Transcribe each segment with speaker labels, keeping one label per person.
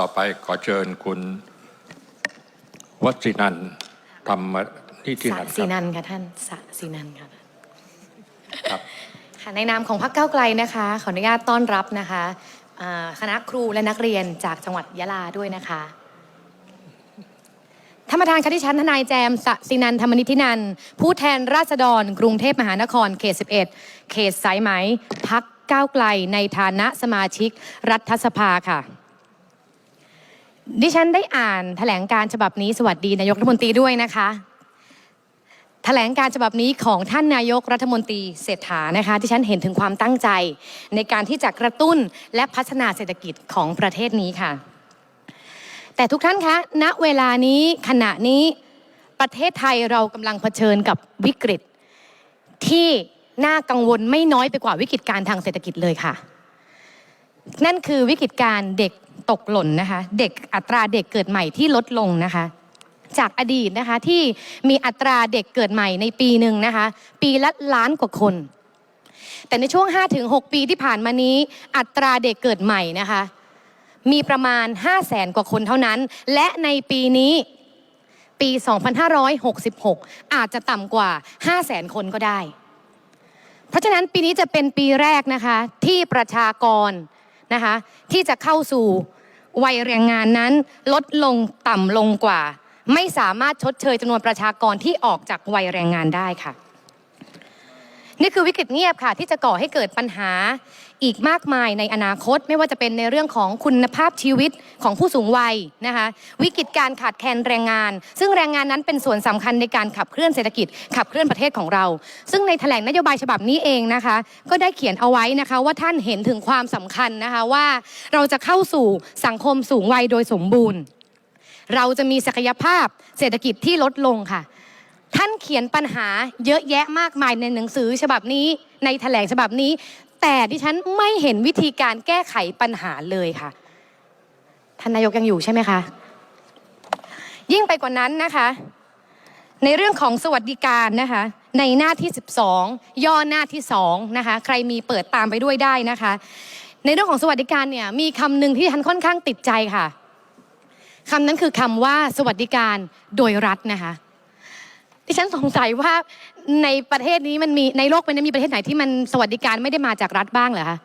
Speaker 1: ต่อไปขอเชิญคุณวชินันท์ธรรมนิธิ
Speaker 2: สะ
Speaker 1: นันท์ค
Speaker 2: สี
Speaker 1: รับ
Speaker 2: นันค่ะท่านสะสีนันค่ะ
Speaker 1: ครับ
Speaker 2: ค่ะในนามของพรรคก้าวไกลนะคะ ขออนุญาตต้อนรับนะคะอ่าคณะครูและนักเรียนจากจังหวัดยะลาด้วยนะคะท่านประธานคะที่ฉันทนายแจมสะสินันธรรมนิธินันท์ผู้แทนราษฎร กรุงเทพมหานครเขต 11 เขตสายไหมพักก้าวไกลในฐานะสมาชิกรัฐสภาค่ะ ดิฉันได้อ่านแถลงการฉบับนี้สวัสดีนายกรัฐมนตรีด้วยนะคะแถลงการฉบับนี้ของท่านนายกรัฐมนตรีเศรษฐานะคะที่ฉันเห็นถึงความตั้งใจ ในการที่จะกระตุ้นและพัฒนาเศรษฐกิจของประเทศนี้ค่ะ แต่ทุกท่านคะณเวลานี้ขณะนี้ประเทศไทยเรากำลังเผชิญกับวิกฤต ที่น่ากังวลไม่น้อยไปกว่าวิกฤตการทางเศรษฐกิจเลยค่ะ นั่นคือวิกฤตการเด็ก ตกหล่นนะคะ เด็กอัตราเด็กเกิดใหม่ที่ลดลงนะคะ จากอดีตนะคะที่มีอัตราเด็กเกิดใหม่ในปีหนึ่งนะคะ ปีละล้านกว่าคน แต่ในช่วง 5-6 ปีที่ผ่านมานี้ อัตราเด็กเกิดใหม่นะคะ มีประมาณ 5 0 0แสนกว่าคนเท่านั้น และในปีนี้ปี 2566 อาจจะต่ำกว่า 5 0 0แสนคนก็ได้ เพราะฉะนั้นปีนี้จะเป็นปีแรกนะคะที่ประชากร นะคะที่จะเข้าสู่วัยแรงงานนั้น ลดลงต่ำลงกว่า ไม่สามารถชดเชยจำนวนประชากรที่ออกจากวัยแรงงานได้ค่ะ นี่คือวิกฤตเงียบค่ะ ที่จะก่อให้เกิดปัญหาอีกมากมายในอนาคต ไม่ว่าจะเป็นในเรื่องของคุณภาพชีวิตของผู้สูงวัยนะคะวิกฤตการขาดแคลนแรงงาน ซึ่งแรงงานนั้นเป็นส่วนสำคัญในการขับเคลื่อนเศรษฐกิจ ขับเคลื่อนประเทศของเรา ซึ่งในแถลงนโยบายฉบับนี้เองนะคะ ก็ได้เขียนเอาไว้นะคะ ว่าท่านเห็นถึงความสำคัญนะคะว่าเราจะเข้าสู่สังคมสูงวัยโดยสมบูรณ์ เราจะมีศักยภาพเศรษฐกิจที่ลดลงค่ะ ท่านเขียนปัญหาเยอะแยะมากมายในหนังสือฉบับนี้ในแถลงฉบับนี้ แต่ดิฉันไม่เห็นวิธีการแก้ไขปัญหาเลยค่ะท่านนายกยังอยู่ใช่ไหมคะยิ่งไปกว่านั้นนะคะ ในเรื่องของสวัสดิการนะคะ ในหน้าที่ 12 ย่อหน้าที่2นะคะใครมีเปิดตามไปด้วยได้นะคะ ในเรื่องของสวัสดิการเนี่ยมีคำหนึ่งที่ฉันค่อนข้างติดใจค่ะคำนั้นคือคำว่าสวัสดิการโดยรัฐนะคะ ดิฉันสงสัยว่าในประเทศนี้มันมีในโลกมันมีประเทศไหนที่มันสวัสดิการไม่ได้มาจากรัฐบ้างเหรอคะ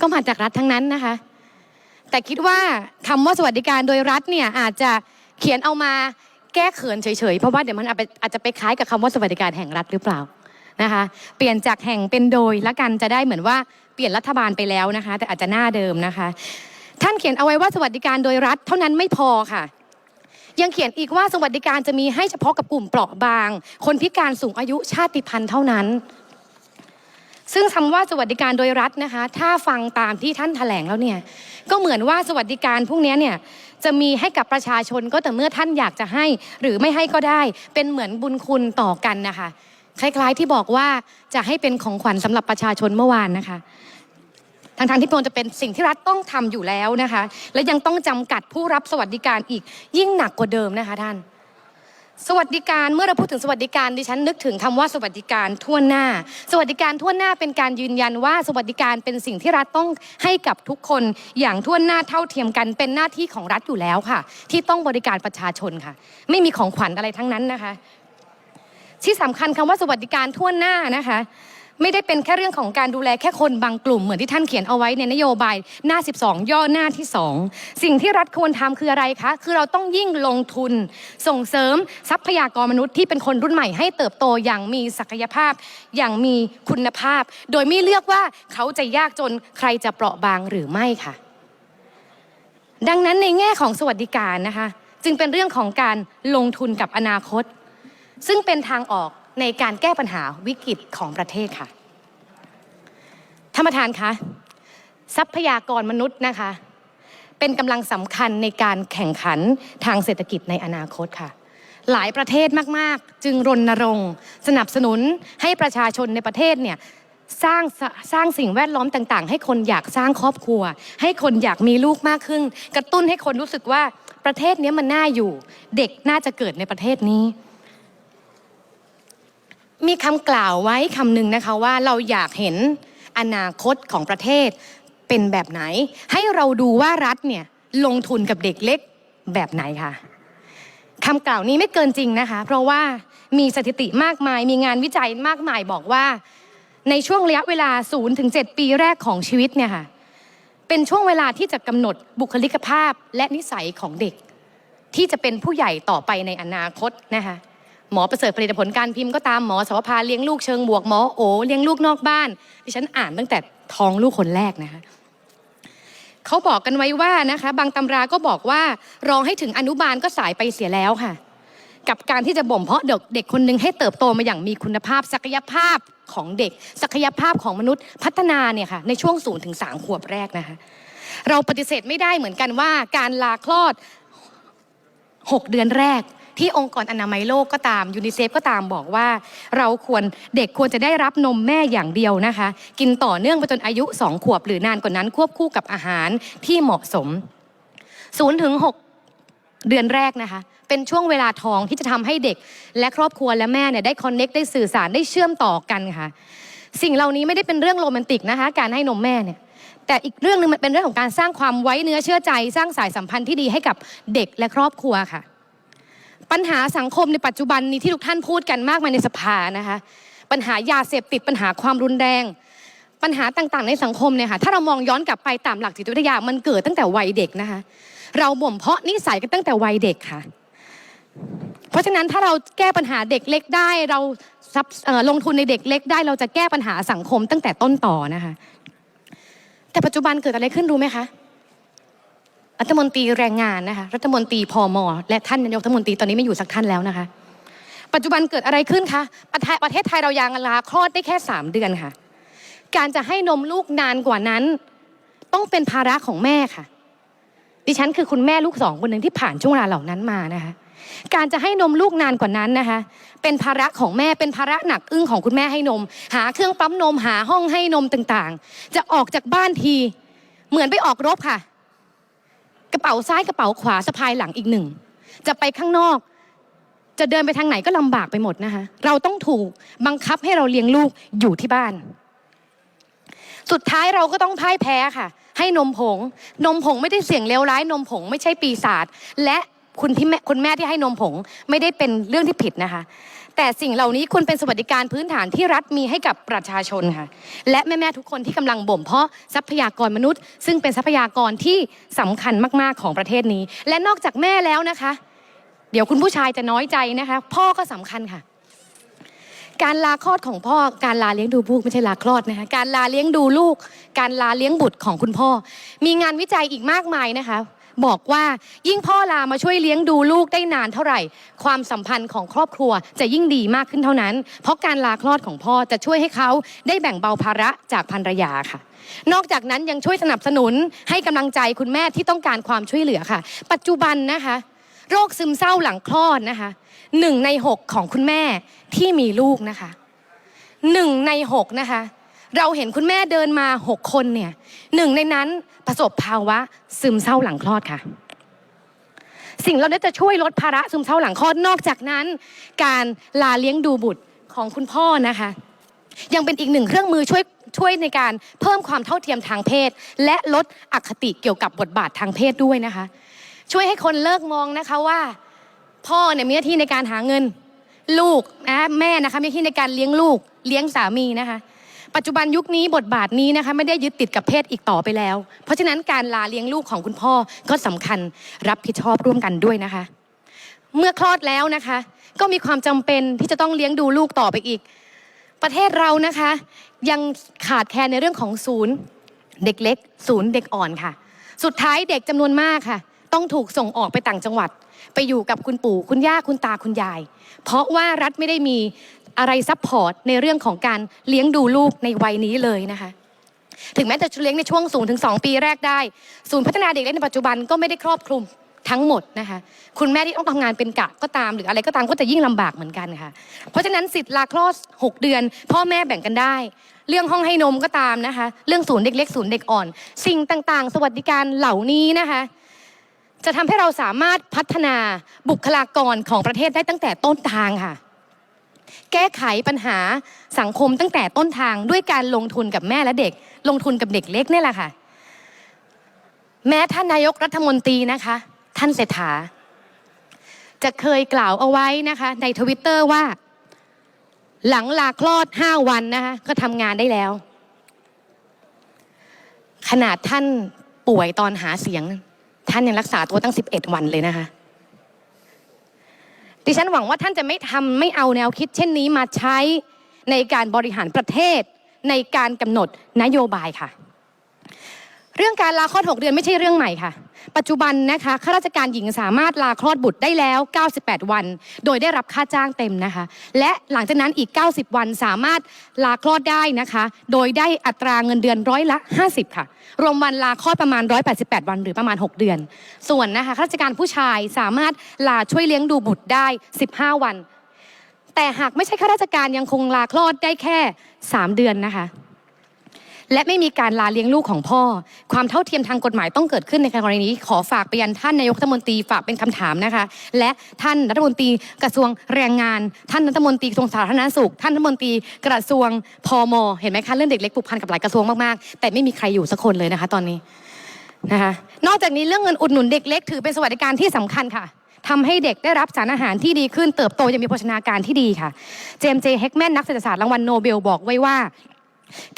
Speaker 2: ก็มาจากรัฐทั้งนั้นนะคะ แต่คิดว่าคำว่าสวัสดิการโดยรัฐเนี่ยอาจจะเขียนเอามาแก้เขินเฉยๆเพราะว่าเดี๋ยวมันอาจไปอาจจะไปคล้ายกับคำว่าสวัสดิการแห่งรัฐหรือเปล่านะคะเปลี่ยนจากแห่งเป็นโดยละกันจะได้เหมือนว่าเปลี่ยนรัฐบาลไปแล้วนะคะ แต่อาจจะหน้าเดิมนะคะ ท่านเขียนเอาไว้ว่าสวัสดิการโดยรัฐเท่านั้นไม่พอค่ะ ยังเขียนอีกว่าสวัสดิการจะมีให้เฉพาะกับกลุ่มเปราะบาง คนพิการสูงอายุชาติพันธุ์เท่านั้น ซึ่งคำว่าสวัสดิการโดยรัฐนะคะ ถ้าฟังตามที่ท่านแถลงแล้วเนี่ยก็เหมือนว่าสวัสดิการพวกนี้เนี่ยจะมีให้กับประชาชนก็แต่เมื่อท่านอยากจะให้ หรือไม่ให้ก็ได้ เป็นเหมือนบุญคุณต่อกันนะคะ คล้ายๆที่บอกว่าจะให้เป็นของขวัญสำหรับประชาชนเมื่อวานนะคะ ทางทางที่ควรจะเป็นสิ่งที่รัฐต้องทำอยู่แล้วนะคะ และยังต้องจำกัดผู้รับสวัสดิการอีกยิ่งหนักกว่าเดิมนะคะท่าน สวัสดิการเมื่อเราพูดถึงสวัสดิการดิฉันนึกถึงคำว่าสวัสดิการทั่วหน้า สวัสดิการทั่วหน้าเป็นการยืนยันว่า สวัสดิการเป็นสิ่งที่รัฐต้องให้กับทุกคนอย่างทั่วหน้าเท่าเทียมกันเป็นหน้าที่ของรัฐอยู่แล้วค่ะ ที่ต้องบริการประชาชนค่ะ ไม่มีของขวัญอะไรทั้งนั้นนะคะ ที่สำคัญคำว่าสวัสดิการทั่วหน้านะคะ ไม่ได้เป็นแค่เรื่องของการดูแลแค่คนบางกลุ่มเหมือนที่ท่านเขียนเอาไว้ในนโยบายหน้า 12 ย่อหน้าที่ 2 สิ่งที่รัฐควรทำคืออะไรคะ คือเราต้องยิ่งลงทุน ส่งเสริมทรัพยากรมนุษย์ที่เป็นคนรุ่นใหม่ให้เติบโตอย่างมีศักยภาพ อย่างมีคุณภาพ โดยไม่เลือกว่าเขาจะยากจนใครจะเปราะบางหรือไม่ค่ะ ดังนั้นในแง่ของสวัสดิการนะคะ จึงเป็นเรื่องของการลงทุนกับอนาคต ซึ่งเป็นทางออก ในการแก้ปัญหาวิกฤตของประเทศค่ะท่านประธานคะทรัพยากรมนุษย์นะคะ เป็นกำลังสำคัญในการแข่งขันทางเศรษฐกิจในอนาคตค่ะ หลายประเทศมาก ๆ จึงรณรงค์ สนับสนุนให้ประชาชนในประเทศเนี่ยสร้างสสร้างสิ่งแวดล้อมต่าง ๆ ให้คนอยากสร้างครอบครัว ให้คนอยากมีลูกมากขึ้น กระตุ้นให้คนรู้สึกว่าประเทศนี้มันน่าอยู่ เด็กน่าจะเกิดในประเทศนี้ มีคำกล่าวไว้คำหนึ่งนะคะว่าเราอยากเห็นอนาคตของประเทศเป็นแบบไหน ให้เราดูว่ารัฐเนี่ยลงทุนกับเด็กเล็กแบบไหนคะคำกล่าวนี้ไม่เกินจริงนะคะ เพราะว่ามีสถิติมากมาย มีงานวิจัยมากมายบอกว่า ในช่วงระยะเวลา0ถึง7ปีแรกของชีวิตเนี่ยค่ะเป็นช่วงเวลาที่จะกำหนดบุคลิกภาพและนิสัยของเด็ก ที่จะเป็นผู้ใหญ่ต่อไปในอนาคตนะคะ หมอประเสริฐผลิตผลการพิมพ์ก็ตามหมอสวภาเลี้ยงลูกเชิงบวกหมอโอเลี้ยงลูกนอกบ้านดิฉันอ่านตั้งแต่ท้องลูกคนแรกนะคะเขาบอกกันไว้ว่านะคะ บางตำราก็บอกว่ารอให้ถึงอนุบาลก็สายไปเสียแล้วค่ะ กับการที่จะบ่มเพาะเด็กเด็กคนหนึ่งให้เติบโตมาอย่างมีคุณภาพ ศักยภาพของเด็ก ศักยภาพของมนุษย์พัฒนาเนี่ยค่ะในช่วง0ูนถึงสขวบแรกนะคะ เราปฏิเสธไม่ได้เหมือนกันว่าการลาคลอด6เดือนแรก ที่องค์กรอนามัยโลกก็ตามยูนิเซฟก็ตามบอกว่า เราควรเด็กควรจะได้รับนมแม่อย่างเดียวนะคะ กินต่อเนื่องไปจนอายุ 2 ขวบ หรือนานกว่านั้นควบคู่กับอาหารที่เหมาะสม0ถึง6เดือนแรกนะคะเป็นช่วงเวลาทองที่จะทำให้เด็ก และครอบครัวและแม่เนี่ยได้คอนเน็กได้สื่อสารได้เชื่อมต่อกันค่ะ สิ่งเหล่านี้ไม่ได้เป็นเรื่องโรแมนติกนะคะ การให้นมแม่เนี่ยแต่อีกเรื่องหนึ่งมันเป็นเรื่องของการสร้างความไว้เนื้อเชื่อใจ สร้างสายสัมพันธ์ที่ดีให้กับเด็กและครอบครัวค่ะ ปัญหาสังคมในปัจจุบันนี้ที่ทุกท่านพูดกันมากมายในสภานะคะปัญหายาเสพติดปัญหาความรุนแรง ปัญหาต่างๆ ในสังคมเนี่ยค่ะถ้าเรามองย้อนกลับไปตามหลักจิตวิทยามันเกิดตั้งแต่วัยเด็กนะคะ เราบ่มเพาะนิสัยกันตั้งแต่วัยเด็กค่ะ เพราะฉะนั้นถ้าเราแก้ปัญหาเด็กเล็กได้เราลงทุนในเด็กเล็กได้เราจะแก้ปัญหาสังคมตั้งแต่ต้นต่อนะคะ แต่ปัจจุบันเกิดอะไรขึ้นรู้ไหมคะ รัฐมนตรีแรงงานนะคะ รัฐมนตรีพมอและท่านนายกรัฐมนตรีตอนนี้ไม่อยู่สักท่านแล้วนะคะ ปัจจุบันเกิดอะไรขึ้นคะ ประเทศประเทศไทยเรายังลาคลอดได้แค่สามเดือนค่ะ การจะให้นมลูกนานกว่านั้น ต้องเป็นภาระของแม่ค่ะ ดิฉันคือคุณแม่ลูกสองคนหนึ่งที่ผ่านช่วงเวลาเหล่านั้นมานะคะ การจะให้นมลูกนานกว่านั้นนะคะ เป็นภาระของแม่เป็นภาระหนักอึ้งของคุณแม่ให้นม หาเครื่องปั๊มนมหาห้องให้นมต่างๆ จะออกจากบ้านที เหมือนไปออกรบค่ะ ระเป๋าซ้ายกระเป๋าขวาสะพายหลังอีกหนึ่ง จะไปข้างนอก จะเดินไปทางไหนก็ลำบากไปหมดนะคะ เราต้องถูกบังคับให้เราเลี้ยงลูกอยู่ที่บ้าน สุดท้ายเราก็ต้องพ่ายแพ้ค่ะ ให้นมผง นมผงไม่ได้เสี่ยงเลวร้าย นมผงไม่ใช่ปีศาจและคุณที่แม่คุณแม่ที่ให้นมผงไม่ได้เป็นเรื่องที่ผิดนะคะ แต่สิ่งเหล่านี้คุณเป็นสวัสดิการพื้นฐานที่รัฐมีให้กับประชาชนค่ะ และแม่ๆทุกคนที่กำลังบ่มเพาะทรัพยากรมนุษย์ ซึ่งเป็นทรัพยากรที่สำคัญมากๆของประเทศนี้ และนอกจากแม่แล้วนะคะ เดี๋ยวคุณผู้ชายจะน้อยใจนะคะ พ่อก็สำคัญค่ะการลาคลอดของพ่อ การลาเลี้ยงดูลูกไม่ใช่ลาคลอดนะคะการลาเลี้ยงดูลูก การลาเลี้ยงบุตรของคุณพ่อ มีงานวิจัยอีกมากมายนะคะ บอกว่ายิ่งพ่อลามาช่วยเลี้ยงดูลูกได้นานเท่าไหร่ ความสัมพันธ์ของครอบครัวจะยิ่งดีมากขึ้นเท่านั้น เพราะการลาคลอดของพ่อจะช่วยให้เขาได้แบ่งเบาภาระจากภรรยาค่ะ นอกจากนั้นยังช่วยสนับสนุนให้กำลังใจคุณแม่ที่ต้องการความช่วยเหลือค่ะ ปัจจุบันนะคะโรคซึมเศร้าหลังคลอดนะคะหนึ่งในหกของคุณแม่ที่มีลูกนะคะหนึ่งในหกนะคะ เราเห็นคุณแม่เดินมาหกคนเนี่ยหนึ่งในนั้นประสบภาวะซึมเศร้าหลังคลอดค่ะ สิ่งเรานี้จะช่วยลดภาระซึมเศร้าหลังคลอดนอกจากนั้น การลาเลี้ยงดูบุตรของคุณพ่อนะคะ ยังเป็นอีกหนึ่งเครื่องมือช่วยช่วยในการเพิ่มความเท่าเทียมทางเพศ และลดอคติเกี่ยวกับบทบาททางเพศด้วยนะคะ ช่วยให้คนเลิกมองนะคะว่า พ่อเนี่ยมีหน้าที่ในการหาเงิน ลูกนะแม่นะคะมีหน้าที่ในการเลี้ยงลูก เลี้ยงสามีนะคะ ปัจจุบันยุคนี้บทบาทนี้นะคะไม่ได้ยึดติดกับเพศอีกต่อไปแล้ว เพราะฉะนั้นการลาเลี้ยงลูกของคุณพ่อก็สำคัญรับผิดชอบร่วมกันด้วยนะคะ เมื่อคลอดแล้วนะคะ ก็มีความจำเป็นที่จะต้องเลี้ยงดูลูกต่อไปอีก ประเทศเรานะคะ ยังขาดแคลนในเรื่องของศูนย์ เด็กเล็ก ศูนย์เด็กอ่อนค่ะ สุดท้ายเด็กจำนวนมากค่ะ ต้องถูกส่งออกไปต่างจังหวัด ไปอยู่กับคุณปู่คุณย่าคุณตาคุณยาย เพราะว่ารัฐไม่ได้มี อะไรซัพพอร์ตในเรื่องของการเลี้ยงดูลูกในวัยนี้เลยนะคะถึงแม้จะเลี้ยงในช่วง0ูถึงสปีแรกได้ ศูนย์พัฒนาเด็กเล็กในปัจจุบันก็ไม่ได้ครอบคลุมทั้งหมดนะคะคุณแม่ที่ต้องทำงานเป็นกะก็ตาม หรืออะไรก็ตามก็จะยิ่งลำบากเหมือนกันค่ะ เพราะฉะนั้นสิทธิ์ลาคลอด6เดือน พ่อแม่แบ่งกันได้ เรื่องห้องให้นมก็ตามนะคะ เรื่องศูนย์เด็กเล็กศูนย์เด็กอ่อน สิ่งต่างๆ สวัสดิการเหล่านี้นะคะ จะทำให้เราสามารถพัฒนาบุคลากรของประเทศได้ตั้งแต่ต้นทางค่ะ แก้ไขปัญหาสังคมตั้งแต่ต้นทางด้วยการลงทุนกับแม่และเด็ก ลงทุนกับเด็กเล็กนี่แหละค่ะ แม้ท่านนายกรัฐมนตรีนะคะ ท่านเศรษฐา จะเคยกล่าวเอาไว้นะคะ ในทวิตเตอร์ว่า หลังลาคลอด5วันนะคะก็ทำงานได้แล้ว ขนาดท่านป่วยตอนหาเสียง ท่านยังรักษาตัวตั้ง 11 วันเลยนะคะ ดิฉันหวังว่าท่านจะไม่ทำไม่เอาแนวคิดเช่นนี้มาใช้ในการบริหารประเทศ ในการกำหนดนโยบายค่ะ เรื่องการลาคลอด6เดือนไม่ใช่เรื่องใหม่ค่ะ ปัจจุบันนะคะข้าราชการหญิงสามารถลาคลอดบุตรได้แล้ว 98 วัน โดยได้รับค่าจ้างเต็มนะคะ และหลังจากนั้นอีก 90 วันสามารถลาคลอดได้นะคะ โดยได้อัตราเงินเดือนร้อยละ 50 ค่ะ รวมวันลาคลอดประมาณ 188 วันหรือประมาณ 6 เดือน ส่วนนะคะข้าราชการผู้ชายสามารถลาช่วยเลี้ยงดูบุตรได้ 15 วัน แต่หากไม่ใช่ข้าราชการยังคงลาคลอดได้แค่ 3 เดือนนะคะ และไม่มีการลาเลี้ยงลูกของพ่อ ความเท่าเทียมทางกฎหมายต้องเกิดขึ้นในกรณีนี้ ขอฝากไปยันท่านนายกรัฐมนตรีฝากเป็นคำถามนะคะ และท่านรัฐมนตรีกระทรวงแรงงาน ท่านรัฐมนตรีกระทรวงสาธารณสุข ท่านรัฐมนตรีกระทรวงพมเห็นไหมคะเรื่องเด็กเล็กผูกพันกับหลายกระทรวงมากๆแต่ไม่มีใครอยู่สักคนเลยนะคะ ตอนนี้นะคะนอกจากนี้เรื่องเงินอุดหนุนเด็กเล็กถือเป็นสวัสดิการที่สำคัญค่ะทำให้เด็กได้รับสารอาหารที่ดีขึ้นเติบโตยังมีโภชนาการที่ดีค่ะ เจมส์เจเฮกแมนนักเศรษฐศาสตร์รางวัลโนเบลบอกไว้ว่า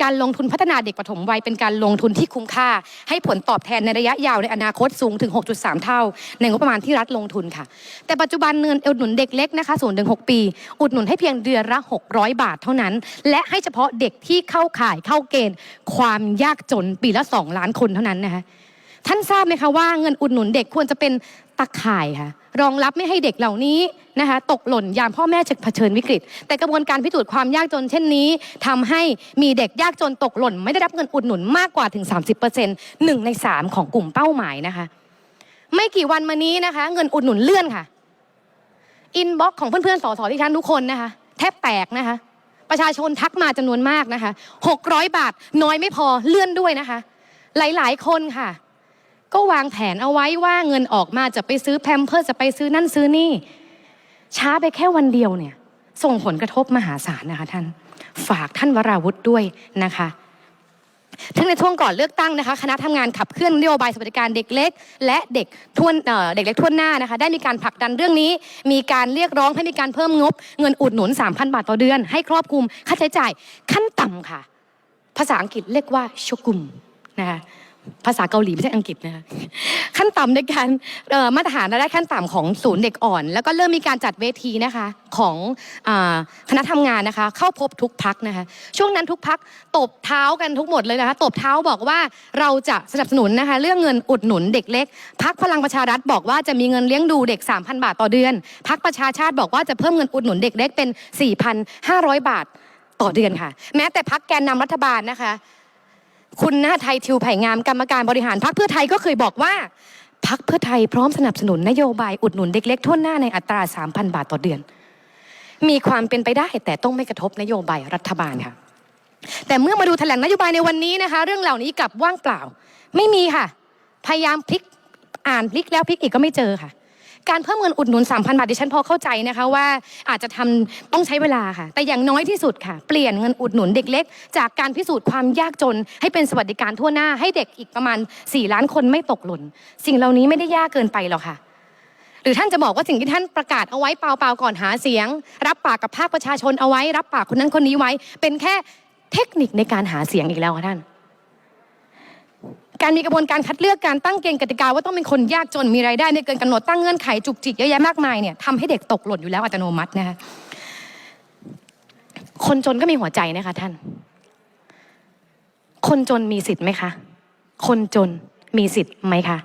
Speaker 2: การลงทุนพัฒนาเด็กปฐมวัยเป็นการลงทุนที่คุ้มค่า ให้ผลตอบแทนในระยะยาวในอนาคตสูงถึง 6.3 เท่า ในงบประมาณที่รัฐลงทุนค่ะ แต่ปัจจุบันเงินอุดหนุนเด็กเล็กนะคะ0ูนถึง6ปี อุดหนุนให้เพียงเดือนละ 600 บาทเท่านั้น และให้เฉพาะเด็กที่เข้าข่ายเข้าเกณฑ์ ความยากจนปีละ 2 ล้านคนเท่านั้นนะคะท่านทราบไหมคะว่าเงินอุดหนุนเด็กควรจะเป็นตะข่ายค่ะ รองรับไม่ให้เด็กเหล่านี้นะคะตกหล่นยามพ่อแม่จะเผชิญวิกฤต แต่กระบวนการพิสูจน์ความยากจนเช่นนี้ทำให้มีเด็กยากจนตกหล่น ไม่ได้รับเงินอุดหนุนมากกว่าถึง 30%หนึ่งในสามของกลุ่มเป้าหมายนะคะ ไม่กี่วันมานี้นะคะ เงินอุดหนุนเลื่อนค่ะอินบ็อกของเพื่อนๆสสที่ท่านทุกคนนะคะแทบแตกนะคะ ประชาชนทักมาจำนวนมากนะคะ600 บาทน้อยไม่พอเลื่อนด้วยนะคะ หลายๆ คนค่ะ ก็วางแผนเอาไว้ว่าเงินออกมาจะไปซื้อแพมเพิร์สจะไปซื้อนั่นซื้อนี่ ช้าไปแค่วันเดียวเนี่ย ส่งผลกระทบมหาศาลนะคะท่าน ฝากท่านวราวุธด้วยนะคะทั้งในช่วงก่อนเลือกตั้งนะคะคณะทำงานขับเคลื่อนนโยบายสวัสดิการเด็กเล็ก และเด็กทวนเเด็กเล็กทั่วหน้านะคะ ได้มีการผลักดันเรื่องนี้ มีการเรียกร้องให้มีการเพิ่มงบ เงินอุดหนุน 3,000 บาทต่อเดือน ให้ครอบคลุมค่าใช้จ่ายขั้นต่ำค่ะ ภาษาอังกฤษเรียกว่าชกุม นะคะภาษาเกาหลีไม่ใช่อังกฤษนะคะขั้นต่ำในการมาตรฐานรายได้ขั้นต่ำของศูนย์เด็กอ่อน แล้วก็เริ่มมีการจัดเวทีนะคะของคณะทำงานนะคะ เข้าพบทุกพักนะคะ ช่วงนั้นทุกพักตบเท้ากันทุกหมดเลยนะคะตบเท้าบอกว่าเราจะสนับสนุนนะคะ เรื่องเงินอุดหนุนเด็กเล็กพักพลังประชารัฐบอกว่าจะมีเงินเลี้ยงดูเด็ก 3,000 บาทต่อเดือนพักประชาชาติบอกว่าจะเพิ่มเงินอุดหนุนเด็กเล็กเป็น 4,500 บาทต่อเดือนค่ะ แม้แต่พักแกนนำรัฐบาลนะคะ คุณหน้าไทยทิวไผ่งามกรรมการบริหารพรรคเพื่อไทยก็เคยบอกว่าพรรคเพื่อไทยพร้อมสนับสนุนนโยบายอุดหนุนเด็กเล็กทั่วหน้าในอัตรา 3,000 บาทต่อเดือน มีความเป็นไปได้แต่ต้องไม่กระทบนโยบายรัฐบาลค่ะ แต่เมื่อมาดูแถลงนโยบายในวันนี้นะคะ เรื่องเหล่านี้กลับว่างเปล่า ไม่มีค่ะ พยายามพลิกอ่านพลิกแล้วพลิกอีกก็ไม่เจอค่ะ การเพิ่มเงินอุดหนุน 3,000 บาทดิฉันพอเข้าใจนะคะว่าอาจจะทำต้องใช้เวลาค่ะ แต่อย่างน้อยที่สุดค่ะ เปลี่ยนเงินอุดหนุนเด็กเล็ก จากการพิสูจน์ความยากจน ให้เป็นสวัสดิการทั่วหน้าให้เด็กอีกประมาณ 4 ล้านคนไม่ตกหล่นสิ่งเหล่านี้ไม่ได้ยากเกินไปหรอกค่ะหรือท่านจะบอกว่าสิ่งที่ท่านประกาศเอาไว้เปล่าๆก่อนหาเสียง รับปากกับภาคประชาชนเอาไว้ รับปากคนนั้นคนนี้ไว้ เป็นแค่เทคนิคในการหาเสียงอีกแล้วค่ะท่าน การมีกระบวนการคัดเลือกการตั้งเกณฑ์กติกาว่าต้องเป็นคนยากจนมีรายได้ในเกินกำหนดตั้งเงื่อนไขจุกจิกเยอะแยะมากมายเนี่ยทำให้เด็กตกหล่นอยู่แล้วอัตโนมัตินะคะคนจนก็มีหัวใจนะคะท่าน คนจนมีสิทธิ์ไหมคะ คนจนมีสิทธิ์ไหมคะ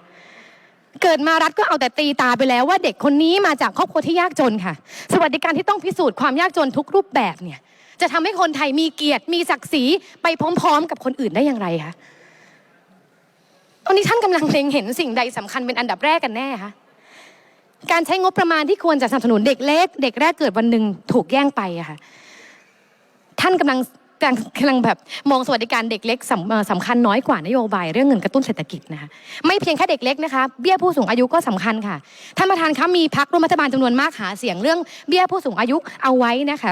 Speaker 2: เกิดมารัฐก็เอาแต่ตีตาไปแล้วว่าเด็กคนนี้มาจากครอบครัวที่ยากจนค่ะ สวัสดิการที่ต้องพิสูจน์ความยากจนทุกรูปแบบเนี่ย จะทำให้คนไทยมีเกียรติมีศักดิ์ศรีไปพร้อม ๆ กับคนอื่นได้อย่างไรคะ ตอนนี้ท่านกำลังเล็งเห็นสิ่งใดสำคัญเป็นอันดับแรกกันแน่คะการใช้งบประมาณที่ควรจะสนับสนุนเด็กเล็ก เด็กแรกเกิดวันหนึ่งถูกแย่งไปอะค่ะท่านกำลังกำลังกำลังแบบมองสวัสดิการเด็กเล็กสำสำคัญน้อยกว่านโยบายเรื่องเงินกระตุ้นเศรษฐกิจนะคะไม่เพียงแค่เด็กเล็กนะคะเบี้ยผู้สูงอายุก็สำคัญค่ะท่านประธานคะมีพักร่วมรัฐบาลจำนวนมากหาเสียงเรื่องเบี้ยผู้สูงอายุเอาไว้นะคะ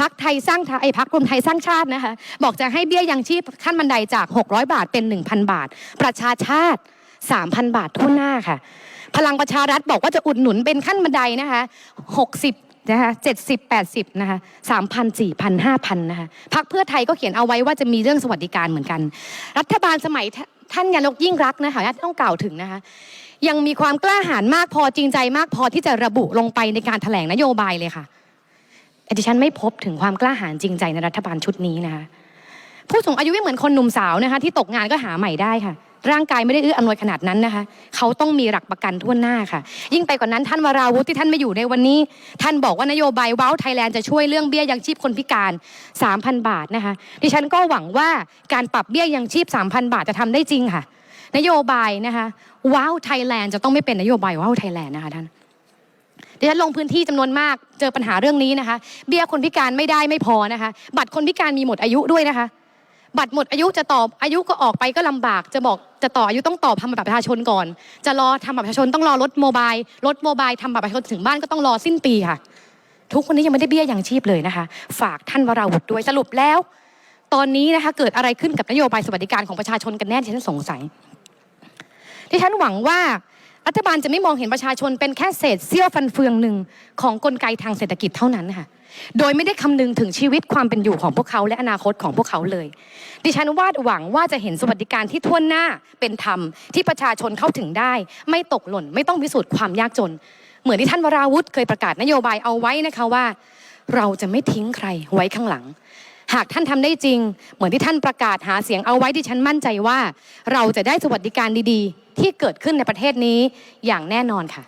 Speaker 2: พักไทยสร้างไทยไอ้พักรวมไทยสร้างชาตินะคะบอกจะให้เบี้ยยังชีพขั้นบันไดจาก 600 บาทเป็น 1,000 บาท ประชาชาติ 3,000 บาททั่วหน้าค่ะ พลังประชารัฐบอกว่าจะอุดหนุนเป็นขั้นบันไดนะคะ60นะคะ70 80นะคะ3,000 4,000 5,000นะคะพักเพื่อไทยก็เขียนเอาไว้ว่าจะมีเรื่องสวัสดิการเหมือนกัน รัฐบาลสมัยท่านยานกยิ่งรักนะคะต้องกล่าวถึงนะคะ ยังมีความกล้าหาญมากพอจริงใจมากพอที่จะระบุลงไปในการแถลงนโยบายเลยค่ะ ดิฉันไม่พบถึงความกล้าหาญจริงใจในรัฐบาลชุดนี้นะคะ ผู้สูงอายุไม่เหมือนคนหนุ่มสาวนะคะ ที่ตกงานก็หาใหม่ได้ค่ะ ร่างกายไม่ได้เอื้ออำนวยขนาดนั้นนะคะ เขาต้องมีหลักประกันทั่วหน้าค่ะ ยิ่งไปกว่านั้นท่านวราวุฒิที่ท่านไม่อยู่ในวันนี้ ท่านบอกว่านโยบายว้าวไทยแลนด์จะช่วยเรื่องเบี้ยยังชีพคนพิการ 3,000 บาทนะคะ ดิฉันก็หวังว่าการปรับเบี้ยยังชีพ 3,000 บาทจะทำได้จริงค่ะ นโยบายนะคะว้าวไทยแลนด์จะต้องไม่เป็นนโยบายว้าวไทยแลนด์นะคะท่าน ฉันลงพื้นที่จำนวนมากเจอปัญหาเรื่องนี้นะคะ เบี้ยคนพิการไม่ได้ไม่พอนะคะ บัตรคนพิการมีหมดอายุด้วยนะคะ บัตรหมดอายุจะต่ออายุก็ออกไปก็ลำบาก จะบอกจะต่ออายุต้องต่อทำบัตรประชาชนก่อน จะรอทำบัตรประชาชนต้องรอรถโมบายรถโมบายทำบัตรประชาชนถึงบ้านก็ต้องรอสิ้นปีค่ะ ทุกคนนี้ยังไม่ได้เบี้ยยังชีพเลยนะคะ ฝากท่านวราวุฒิด้วยสรุปแล้ว ตอนนี้นะคะเกิดอะไรขึ้นกับนโยบายสวัสดิการของประชาชนกันแน่ที่ฉันสงสัยที่ฉันหวังว่า รัฐบาลจะไม่มองเห็นประชาชนเป็นแค่เศษเสี้ยวฟันเฟืองหนึ่งของกลไกทางเศรษฐกิจเท่านั้นค่ะโดยไม่ได้คำนึงถึงชีวิตความเป็นอยู่ของพวกเขาและอนาคตของพวกเขาเลย ดิฉันวาดหวังว่าจะเห็นสวัสดิการที่ทั่วหน้าเป็นธรรม ที่ประชาชนเข้าถึงได้ ไม่ตกหล่น ไม่ต้องพิสูจน์ความยากจน เหมือนที่ท่านวราวุธเคยประกาศนโยบายเอาไว้นะคะว่า เราจะไม่ทิ้งใครไว้ข้างหลัง หากท่านทำได้จริง เหมือนที่ท่านประกาศหาเสียงเอาไว้ที่ฉันมั่นใจว่า เราจะได้สวัสดิการดีๆ ที่เกิดขึ้นในประเทศนี้อย่างแน่นอนค่ะ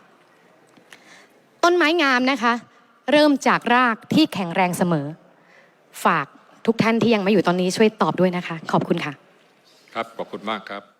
Speaker 2: ต้นไม้งามนะคะ เริ่มจากรากที่แข็งแรงเสมอ ฝากทุกท่านที่ยังไม่อยู่ตอนนี้ช่วยตอบด้วยนะคะ ขอบคุณค่ะ
Speaker 1: ครับขอบคุณมากครับ